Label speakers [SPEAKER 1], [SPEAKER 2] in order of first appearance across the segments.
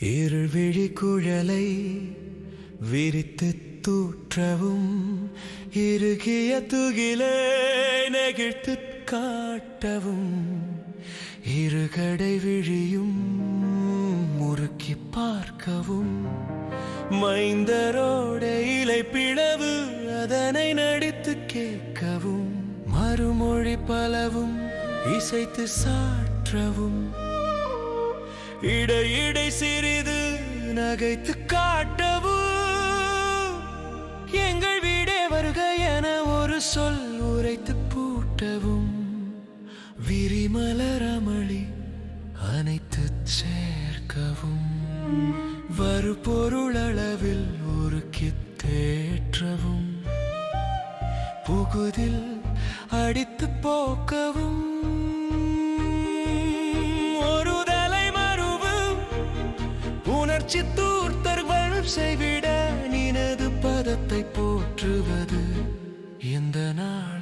[SPEAKER 1] இருள்விழி குழலை விரித்து தூற்றவும் இறுகிய துகிலே நெகிழ்த்து காட்டவும் இருகடை விழியும் முறுக்கி பார்க்கவும் மைந்தரோட இலை பிளவு அதனை நடித்து கேட்கவும் மறுமொழி பலவும் இசைத்து சாற்றவும் இடையிடை இடை சிறிது நகைத்து காட்டவும் எங்கள் வீடே வருக என ஒரு சொல் உரைத்து பூட்டவும். விரிமலரமளி அனைத்து சேர்க்கவும். வரு பொருளளவில் உருக்கி தேற்றவும் புகுதில் அடித்து போக்கவும். உணர்ச்சி தூர்த்தர்கள் செய்விட நினது பதத்தை போற்றுவது இந்த நாள்.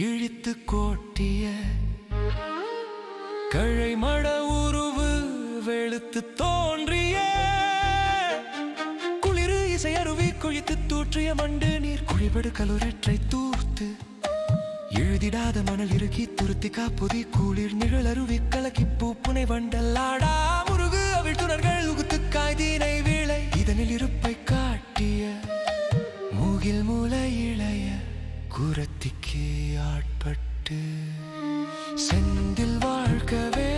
[SPEAKER 1] இழித்து கோட்டிய கழை மட உருவு வெளுத்து தோன்றிய குளிரு இசை அருவி குழித்து தூற்றிய மண்டு நீர் குழிபடு கலுரற்றை தூர்த்து எழுதிடாத மணல் இறுக்கி துருத்தி காப்புதி குளிர் நிழல் அருவி கலக்கி பூப்புனை வண்டல்லாடா முருகு அவள் துணர்கள் உகுத்து காய்தீனை வீழை இதனில் இருப்பை காட்டிய மூகில் மூலை இளைய குரத்திக்கே ஆட்பட்டு செந்தில் வாழ்க்கவே